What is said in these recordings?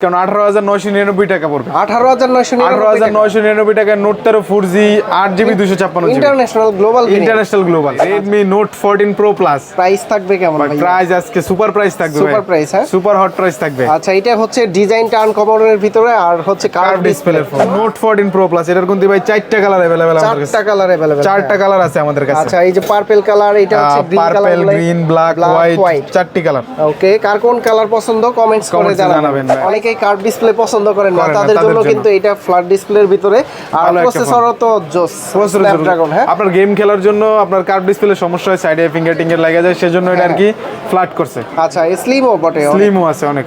কারণ আঠারো হাজার নয়শো নিরানব্বই টাকা পড়বে আঠারো হাজার নয়শো আঠারো হাজার নয়শো নিরানব্বই টাকায় নোট তেরো ফোর জি আট জিবি দুশো ছাপ্পান্ন GB international global international global Redmi note fourteen pro plus price থাকবে কেমন ভাই প্রাইস আজকে সুপার প্রাইস থাকবে Super price, হ্যাঁ? সুপার হট প্রাইস থাকবে আচ্ছা এটা হচ্ছে ডিজাইনটা আনকমনের ভিতরে আর হচ্ছে curve curve display display phone note fourteen pro plus এটার কিন্তু ভাই চারটা কালার অ্যাভেলেবেল আমাদের কাছে চারটা কালার अवेलेबल চারটা কালার আছে আমাদের কাছে আচ্ছা এই যে পার্পল কালার এটা হচ্ছে green colour purple green black white চারটি কালার ওকে কার কোন কালার পছন্দ কমেন্টস করে Comments এ জানাবেন জানাবেন ভাই। অনেকেই কার্ভ ডিসপ্লে পছন্দ করেন না তাদের জন্য। কিন্তু এটা ফ্ল্যাট ডিসপ্লের ভিতরে। আর প্রসেসরও তো জোস স্ন্যাপড্রাগন হ্যাঁ? আপনার গেম খেলার জন্য আপনার কার্ভ ডিসপ্লে সমস্যা হয় সাইডে ফিঙ্গার টিঙ্গার লাগে যায় সেজন্য এটা আর কি ফ্ল্যাট করছে। আচ্ছা স্লিমও বটে স্লিমও আছে অনেক।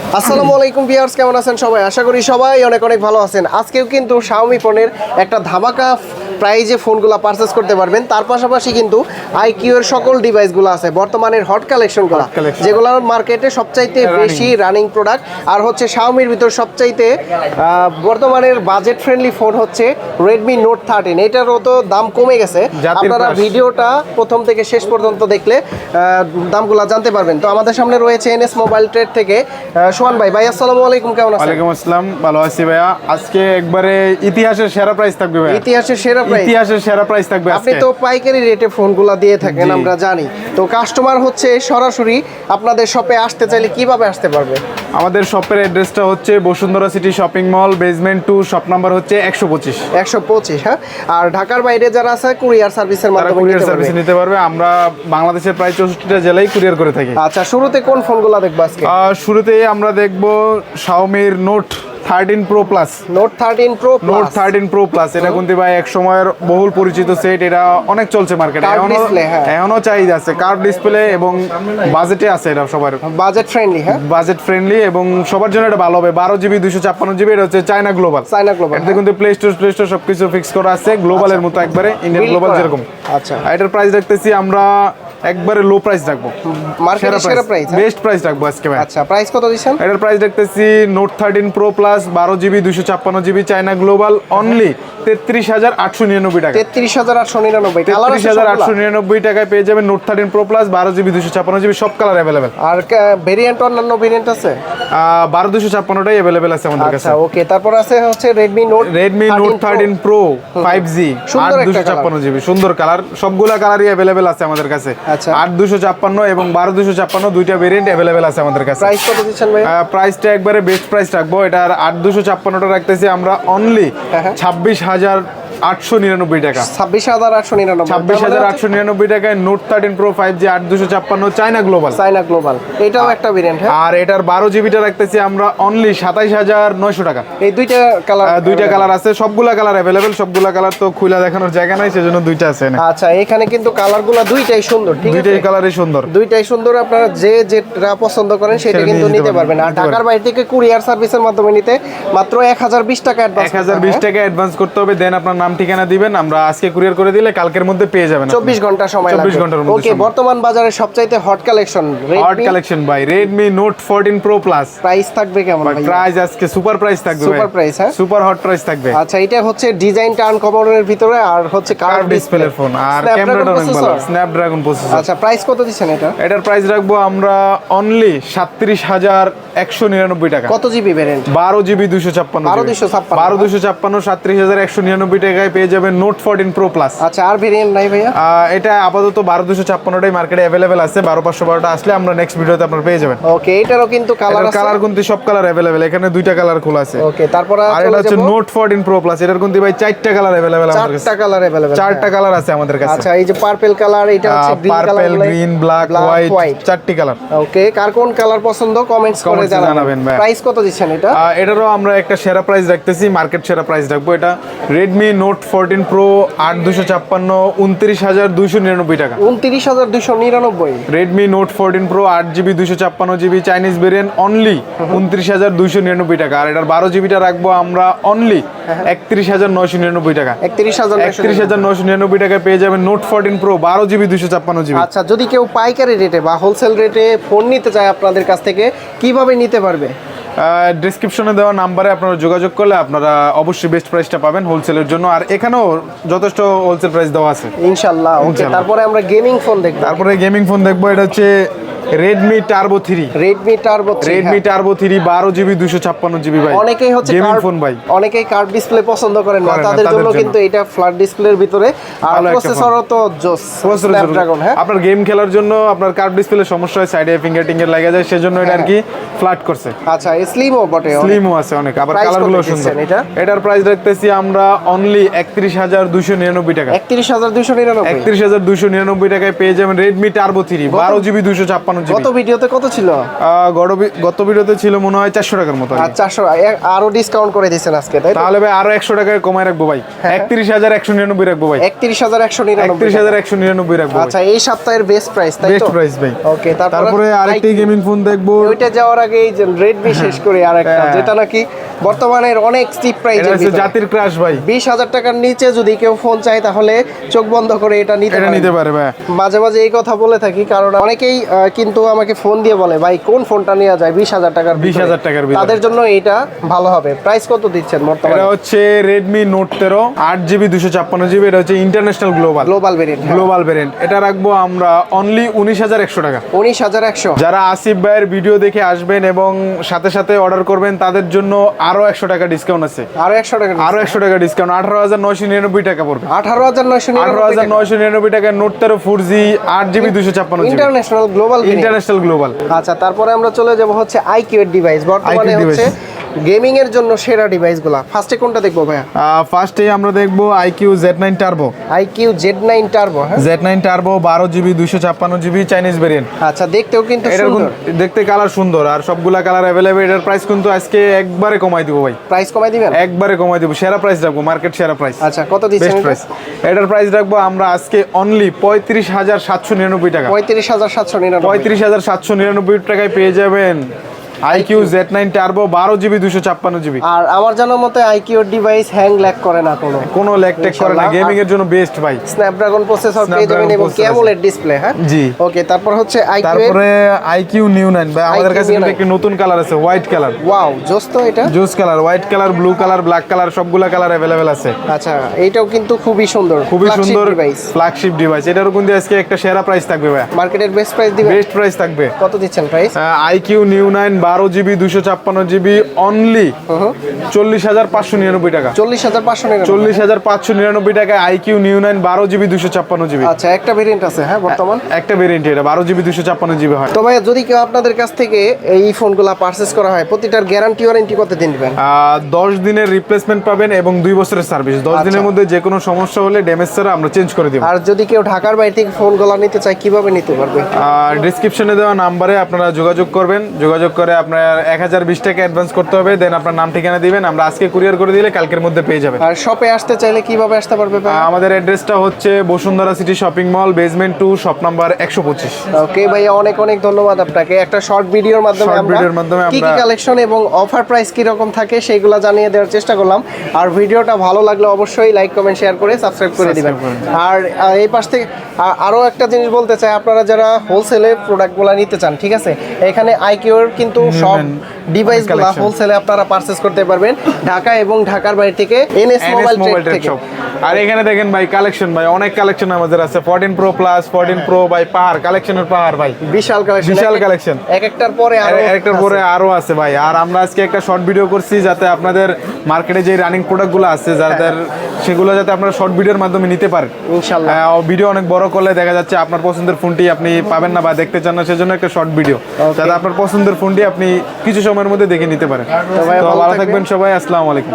আসসালামু আলাইকুম ভিউয়ার্স কেমন আছেন সবাই? আশা করি সবাই অনেক অনেক ভালো আছেন। আজকেও কিন্তু শাওমি ফোনের একটা ধামাকা প্রাইজে ফোনগুলো পারচেস করতে পারবেন। তার পাশাপাশি কিন্তু আইকিউ এর সকল ডিভাইসগুলো আছে। বর্তমানের হট কালেকশন collection। যেগুলো মার্কেটে সবচাইতে। বেশি রানিং প্রোডাক্ট আর হচ্ছে শাওমির ভিতর সবচাইতে বর্তমানের বাজেট ফ্রেন্ডলি ফোন হচ্ছে রেডমি নোট থার্টিন এটারও তো দাম কমে গেছে। আপনারা ভিডিওটা প্রথম থেকে শেষ পর্যন্ত দেখলে দামগুলো জানতে পারবেন। তো আমাদের সামনে রয়েছে এনএস মোবাইল ট্রেড থেকে সোহান ভাই। ভাই আসসালামু আলাইকুম। কেমন আছেন? ওয়ালাইকুম আসসালাম। ভালো আছি ভাইয়া। আজকে একবারে ইতিহাসের সেরা প্রাইস থাকবে ভাইয়া। ইতিহাসের সেরা প্রাইস ইতিহাসের সেরা প্রাইস থাকবে আপনি তো পাইকারি রেটে ফোনগুলো দিয়ে থাকেন আমরা জানি। তো কাস্টমার হচ্ছে সরাসরি আপনাদের শপে আসতে চাইলে কীভাবে আসতে পারবে? আমাদের শপের অ্যাড্রেসটা হচ্ছে Bashundhara city shopping mall basement two shop number হচ্ছে একশো পঁচিশ। একশো পঁচিশ হ্যাঁ? আর ঢাকার বাইরে যারা আছে কুরিয়ার সার্ভিসের মাধ্যমে কুরিয়ার সার্ভিস নিতে পারবে। আমরা বাংলাদেশের প্রায় চৌষট্টিটা জেলায় কুরিয়ার করে থাকি। আচ্ছা শুরুতে কোন ফোনগুলো দেখব আজকে? আহ, শুরুতেই আমরা দেখব শাওমির Note thirteen Pro Plus Note thirteen Pro Note thirteen Pro Plus এটা কিন্তু ভাই এক সময়ের বহুল পরিচিত সেট এটা অনেক চলছে মার্কেটে এখনও হ্যাঁ। এখনও চাহিদা আছে। কার্ভ ডিসপ্লে এবং বাজেটে আছে এটা সবার। বাজেট ফ্রেন্ডলি হ্যাঁ। বাজেট ফ্রেন্ডলি এবং সবার জন্য এটা ভালো হবে। বারো জিবি দুশো ছাপ্পান্ন জিবি এটা হচ্ছে চায়না গ্লোবাল চায়না গ্লোবাল এটাতে কিন্তু প্লে স্টোর প্লে স্টোর সবকিছু ফিক্স করা আছে। গ্লোবালের মতো একবারে ইন্ডিয়ান গ্লোবাল যেরকম। আচ্ছা। এটার প্রাইস দেখতেছি আমরা একবারে লো প্রাইস রাখব। মার্কেটের সেরা প্রাইস বেস্ট প্রাইস রাখব আজকে ভাই। আচ্ছা প্রাইস কত দিচ্ছেন? এটার প্রাইস দেখতেছি নোট থার্টিন প্রো প্লাস বারো জিবি দুশো ছাপ্পান্ন জিবি চায়না গ্লোবাল অনলি তেত্রিশ হাজার আটশো নিরানব্বই টাকা। তেত্রিশ হাজার আটশো নিরানব্বই তেত্রিশ হাজার আটশো নিরানব্বই টাকায় পেয়ে যাবেন নোট থার্টিন প্রো প্লাস বারো জিবি দুশো ছাপ্পান্ন জিবি সব কালার অ্যাভেলেবেল আর ভেরিয়েন্ট অন্যান্য ভেরিয়েন্ট আছে? বারো দুশো ছাপ্পান্নটাই অ্যাভেলেবেল আছে আমাদের কাছে। আচ্ছা ওকে তারপর আছে হচ্ছে Redmi Note Redmi Note thirteen Pro five G আট দুশো ছাপ্পান্ন জিবি সুন্দর কালার সবগুলা কালারই অ্যাভেলেবেল আছে আমাদের কাছে। আচ্ছা। আট দুশো ছাপ্পান্ন এবং বারো দুশো ছাপ্পান্ন দুইটা ভেরিয়েন্ট অ্যাভেলেবেল আছে আমাদের কাছে। প্রাইস কত দিচ্ছেন ভাই প্রাইসটা একবারে বেস্ট প্রাইস রাখব। এটার আট দুশো ছাপ্পান্নটা রাখতেছি আমরা অনলি হ্যাঁ। ছাব্বিশ হাজার আটশো নিরানব্বই টাকা। ছাব্বিশ হাজার আটশো নিরানব্বই। ছাব্বিশ হাজার আটশো নিরানব্বই টাকায় Note thirteen Pro five G আট দুশো ছাপ্পান্ন চায়না গ্লোবাল চাইনা গ্লোবাল এটাও একটা ভেরিয়েন্ট হ্যাঁ? আর এটার বারো জিবিটা রাখতেছি আমরা অনলি সাতাইশ হাজার নয়শো টাকা। এই দুইটা কালার দুইটা কালার আছে সবগুলা কালার অ্যাভেলেবেল সবগুলা কালার তো খুলে দেখানোর জায়গা নাই সেজন্য দুইটা আছে। আচ্ছা এখানে কিন্তু কালারগুলো দুইটাই সুন্দর ঠিক আছে? দুইটাই কালারই সুন্দর। দুইটাই সুন্দর আপনারা যে যেটা পছন্দ করেন সেটা কিন্তু নিতে নিতে পারবেন। আর ঢাকার বাইরে থেকে কুরিয়ার সার্ভিসের মাধ্যমে নিতে মাত্র এক হাজার বিশ টাকা অ্যাডভান্স এক হাজার বিশ টাকা অ্যাডভান্স করতে হবে দেন আপনার নাম ঠিকানা দিবেন আমরা আজকে কুরিয়ার করে দিলে কালকের মধ্যে পেয়ে যাবেন চব্বিশ ঘণ্টা সময় 24 ঘণ্টার মধ্যে ওকে বর্তমান বাজারে সবচাইতে হট কালেকশন হট কালেকশন ভাই Redmi Note fourteen Pro Plus price থাকবে কেমন ভাই প্রাইস আজকে সুপার প্রাইস থাকবে Super price, হ্যাঁ? সুপার হট প্রাইস থাকবে। আচ্ছা এটা হচ্ছে ডিজাইনটা আনকমনের ভিতরে আর হচ্ছে কার্ভ ডিসপ্লের ফোন আর ক্যামেরাটা অনেক ভালো স্ন্যাপড্রাগন প্রসেসর আচ্ছা প্রাইস কত দিচ্ছেন এটা? এটার প্রাইস রাখব আমরা অনলি সাতত্রিশ হাজার একশো নিরানব্বই টাকা। কত জিবি ভ্যারিয়েন্ট বারো জিবি দুশো ছাপ্পান্ন 1256 বারো দুশো ছাপ্পান্ন সাতত্রিশ হাজার একশো নিরানব্বই জায়গায় পেয়ে যাবেন নোট ফোরটিন প্রো প্লাস আচ্ছা আর ভেরিয়েন্ট নাই ভাইয়া? এটা আপাতত বারো দুশো ছাপ্পান্নটাই মার্কেটে অ্যাভেলেবেল আছে। বারো পাঁচশো বারোটা আসলে আমরা নেক্সট ভিডিওতে আপনার পেয়ে যাবেন। ওকে এটারও কিন্তু কালার কালার কিন্তু সব কালার অ্যাভেলেবেল এখানে দুইটা কালার খোলা আছে। ওকে তারপর আর এটা হচ্ছে নোট ফোরটিন প্রো প্লাস এটার কিন্তু ভাই চারটা কালার অ্যাভেলেবেল আমাদের কাছে। চারটা কালার অ্যাভেলেবেল চারটা হ্যাঁ। কালার আছে আমাদের কাছে। আচ্ছা এই যে পার্পল কালার এটা হচ্ছে green colour purple green black white চারটি কালার ওকে কার কোন কালার পছন্দ কমেন্টস করে জানাবেন। প্রাইস কত দিচ্ছেন এটা? এটারও আমরা একটা সেরা প্রাইস রাখতেছি মার্কেট সেরা প্রাইস রাখব। এটা Redmi Note Note fourteen Pro আট দুশো ছাপ্পান্ন উনত্রিশ হাজার দুশো নিরানব্বই টাকা। উনত্রিশ হাজার দুশো নিরানব্বই। রেডমি নোট ফোরটিন প্রো আট জিবি দুশো ছাপ্পান্ন জিবি চাইনিজ ভেরিয়েন্ট অনলি উনত্রিশ হাজার দুশো নিরানব্বই টাকা। আর এটার বারো জিবিটা রাখব আমরা অনলি একত্রিশ হাজার নয়শো নিরানব্বই টাকা। একত্রিশ হাজার একত্রিশ হাজার নয়শো নিরানব্বই টাকায় পেয়ে যাবেন নোট ফোরটিন প্রো বারো জিবি দুশো ছাপ্পান্ন জিবি। আচ্ছা যদি কেউ পাইকারি রেটে বা হোলসেল রেটে ফোন নিতে চায় আপনাদের কাছ থেকে কীভাবে নিতে পারবে? ডিসক্রিপশনে দেওয়া নাম্বারে আপনারা যোগাযোগ করলে আপনারা অবশ্যই বেস্ট প্রাইসটা পাবেন হোলসেলের জন্য। আর এখানেও যথেষ্ট হোলসেল প্রাইস দেওয়া আছে। ইনশাল্লাহ ওকে তারপরে আমরা গেমিং ফোন দেখব। তারপরে গেমিং ফোন দেখব এটা হচ্ছে Redmi Turbo three Redmi Turbo Redmi Turbo three বারো জিবি দুশো ছাপ্পান্ন জিবি ভাই। হ্যাঁ। অনেকেই হচ্ছে গেমিং ফোন ভাই। অনেকেই কার্ভ ডিসপ্লে পছন্দ করেন না। তাদের জন্য। কিন্তু এটা ফ্ল্যাট ডিসপ্লের ভিতরে। আর প্রসেসরও তো জোস। স্ন্যাপড্রাগন হ্যাঁ। আপনার গেম খেলার জন্য আপনার কার্ভ ডিসপ্লে সমস্যা হয় সাইডে ফিঙ্গার টিঙ্গার লাগে যায় সেজন্য এটা আর কি ফ্ল্যাট করছে। আচ্ছা স্লিমও বটে। স্লিমও আছে অনেক। আবার Price কালারগুলো সুন্দর। এটা? এটার প্রাইস রাখতেছি আমরা অনলি একত্রিশ হাজার দুশো নিরানব্বই টাকা। একত্রিশ হাজার দুইশো নিরানব্বই। একত্রিশ হাজার দুশো নিরানব্বই টাকায় পেয়ে যাবেন রেডমি টার্বো থ্রি বারো জিবি দুশো ছাপ্পান্ন জিবি। গত ভিডিওতে কত ছিল? গত ভিডিওতে ছিল মনে হয় চারশো টাকার মতো আর আর চারশো আরও ডিসকাউন্ট করে দিচ্ছেন আজকে তাই তাহলে ভাই আরও একশো টাকায় কমায় রাখব ভাই। হ্যাঁ। একত্রিশ হাজার একশো নিরানব্বই রাখব ভাই। একত্রিশ হাজার একশো নিরানব্বই হাজার একশো নিরানব্বই রাখব আচ্ছা এই সপ্তাহের বেস্ট প্রাইস তাই বেস্ট প্রাইস ভাই। ওকে তারপরে আরেকটি গেমিং ফোন দেখব। ওইটা যাওয়ার আগে এই যে রেডমি শেষ করে হ্যাঁ। যেটা নাকি অনেক স্টিপ প্রাইজের জাতির ক্রাশ ভাই। বিশ হাজার টাকার নিচে যদি কেউ ফোন চায় তাহলে চোখ বন্ধ করে এটা নিতে পারে। নিতে পারে ভাই। মাঝে মাঝে এই কথা বলে থাকি কারণ অনেকেই আহ, কিন্তু আমাকে ফোন দিয়ে বলে ভাই কোন ফোনটা নেওয়া যায়? বিশ হাজার টাকার ভিতরে?" 20,000 টাকার তাদের জন্য এটা ভালো হবে। প্রাইস কত দিচ্ছেন এটা হচ্ছে রেডমি নোট তেরো আট জিবি দুশো ছাপ্পান্ন জিবি এটা হচ্ছে international global global variant global variant এটা রাখব আমরা অনলি উনিশ হাজার একশো টাকা। উনিশ হাজার একশো। যারা আসিফ ভাইয়ের ভিডিও দেখে আসবেন এবং সাথে সাথে অর্ডার করবেন তাদের জন্য আরও একশো টাকা ডিসকাউন্ট আছে। আরও একশো টাকা আরও একশো টাকা ডিসকাউন্ট আঠারো হাজার নয়শো নিরানব্বই টাকা পড়বে। আঠারো হাজার নয়শো আঠারো হাজার নয়শো নিরানব্বই টাকায় নোট তেরো ফোর জি আট জিবি দুশো ছাপ্পান্ন ইন্টারন্যাশনাল গ্লোবাল ইন্টারন্যাশনাল গ্লোবাল আচ্ছা তারপরে আমরা চলে যাব হচ্ছে আইকিউ ডিভাইস বর্তমানে হচ্ছে। গেমিং এর জন্য সেরা ডিভাইসগুলো ফার্স্টে কোনটা দেখব ভাইয়া? ফার্স্টে আমরা দেখব iQOO Z nine Turbo iQOO Z nine Turbo হ্যাঁ? জেড নাইন টার্বো বারো জিবি দুশো ছাপ্পান্ন জিবি চাইনিজ ভেরিয়েন্ট আচ্ছা দেখতেও কিন্তু সুন্দর। দেখতে কালার সুন্দর আর সবগুলা কালার অ্যাভেলেবেল এটার প্রাইস কিন্তু আজকে একবারে কমাই দিব ভাই। প্রাইস কমাই দিবেন? একবারে কমাই দিব সেরা প্রাইস রাখব মার্কেট সেরা প্রাইস আচ্ছা কত দিচ্ছেন বেস্ট প্রাইস এটার প্রাইস রাখব আমরা আজকে অনলি পঁয়ত্রিশ হাজার সাতশো নিরানব্বই টাকা। পঁয়ত্রিশ হাজার সাতশো নিরানব্বই। পঁয়ত্রিশ হাজার সাতশো নিরানব্বই টাকায় পেয়ে যাবেন আইকিউ জেড নাইন টার্বো বারো জিবি দুশো ছাপ্পান্ন জিবি। আর আমার জানার মতে আইকিউ ডিভাইস হ্যাং ল্যাগ করে না কোনো। কোনো ল্যাগ ট্যাগ করে না গেমিং এর জন্য বেস্ট ভাই। স্ন্যাপড্রাগন প্রসেসর পেয়ে যাবেন এবং ক্যামোলেড ডিসপ্লে হ্যাঁ? জি। ওকে তারপর হচ্ছে আইকিউ তারপরে আইকিউ নিউ নাইন ভাই আমাদের কাছে কিন্তু একটি নতুন কালার আছে হোয়াইট কালার ওয়াও জোস তো এটা? Juice colour white colour blue colour black colour সবগুলা কালার অ্যাভেলেবেল আছে। আচ্ছা এইটাও কিন্তু খুবই সুন্দর খুবই সুন্দর ফ্ল্যাগশিপ ডিভাইস এটারও কিন্তু আজকে একটা সেরা প্রাইস থাকবে ভাই। মার্কেটের বেস্ট প্রাইস দিবেন? বেস্ট প্রাইস থাকবে। কত দিচ্ছেন প্রাইস আইকিউ নিউ নাইন বারো জিবি দুশো ছাপ্পান্ন জিবি অনলি চল্লিশ হাজার পাঁচশো নিরানব্বই টাকা। চল্লিশ হাজার পাঁচশো চল্লিশ হাজার পাঁচশো নিরানব্বই টাকায় আইকিউ নিউ নাইন বারো জিবি দুশো ছাপ্পান্ন জিবি। আচ্ছা একটা ভেরিয়েন্ট আছে হ্যাঁ বর্তমান? একটা ভেরিয়েন্ট এটা বারো জিবি দুশো ছাপ্পান্ন জিবি হয়। তো ভাইয়া যদি কেউ আপনাদের কাছ থেকে এই ফোনগুলো পারচেস করা হয় প্রতিটার গ্যারান্টি ওয়ারেন্টি কত দিন দিবেন দশ দিনের রিপ্লেসমেন্ট পাবেন এবং দুই বছরের সার্ভিস দশ আচ্ছা। দিনের মধ্যে যে কোনো সমস্যা হলে ড্যামেজ ছাড়া আমরা চেঞ্জ করে দিব। আর যদি কেউ ঢাকার বাইরে থেকে ফোনগুলো নিতে চায় কীভাবে নিতে পারবে? ডিসক্রিপশনে দেওয়া নাম্বারে আপনারা যোগাযোগ করবেন। যোগাযোগ করে আপনার এক হাজার বিশ টাকা অ্যাডভান্স করতে হবে দেন আপনার নাম ঠিকানা দিবেন আমরা আজকে কুরিয়ার করে দিলে কালকের মধ্যে পেয়ে যাবেন। আর শপে আসতে চাইলে কীভাবে আসতে পারবে আমাদের অ্যাড্রেসটা হচ্ছে Bashundhara city shopping mall basement two shop number একশো পঁচিশ। ওকে ভাইয়া অনেক অনেক ধন্যবাদ আপনাকে। একটা শর্ট ভিডিওর মাধ্যমে Short আমরা video র মাধ্যমে কি কি কালেকশন এবং অফার প্রাইস কি রকম থাকে সেইগুলো জানিয়ে দেওয়ার চেষ্টা করলাম। আর ভিডিওটা ভালো লাগলে অবশ্যই লাইক কমেন্ট শেয়ার করে সাবস্ক্রাইব করে দিবেন। আর এই পাশ থেকে আ- আরও একটা জিনিস বলতে চাই আপনারা যারা হোলসেলে প্রোডাক্টগুলো নিতে চান ঠিক আছে? এখানে আইকিউর কিন্তু সব ডিভাইসগুলো collection। হোলসেলে আপনারা পারচেজ করতে পারবেন। ঢাকা এবং ঢাকার বাইরে থেকে এনএস মোবাইল ট্রেড থেকে। আর এখানে দেখেন ভাই কালেকশন ভাই অনেক কালেকশন আমাদের আছে। Fourteen Pro Plus fourteen Pro ভাই পাহাড় কালেকশনের পাহাড় ভাই। বিশাল কালেকশন বিশাল collection। এক একটার পরে আরও একটার পরে আরও আছে ভাই। আর আমরা আজকে একটা শর্ট ভিডিও করছি যাতে আপনাদের মার্কেটে যে রানিং প্রোডাক্টগুলো আছে যাদের সেগুলো যাতে আপনারা শর্ট ভিডিওর মাধ্যমে নিতে পারেন। ইনশাল্লাহ। ভিডিও অনেক বড় করলে দেখা যাচ্ছে আপনার পছন্দের ফোনটি আপনি পাবেন না বা দেখতে চান না সেজন্য একটা শর্ট ভিডিও যাতে আপনার পছন্দের ফোনটি আপনি কিছু সময়ের মধ্যে দেখে নিতে পারেন। তো ভালো। থাকবেন সবাই আসসালামু আলাইকুম।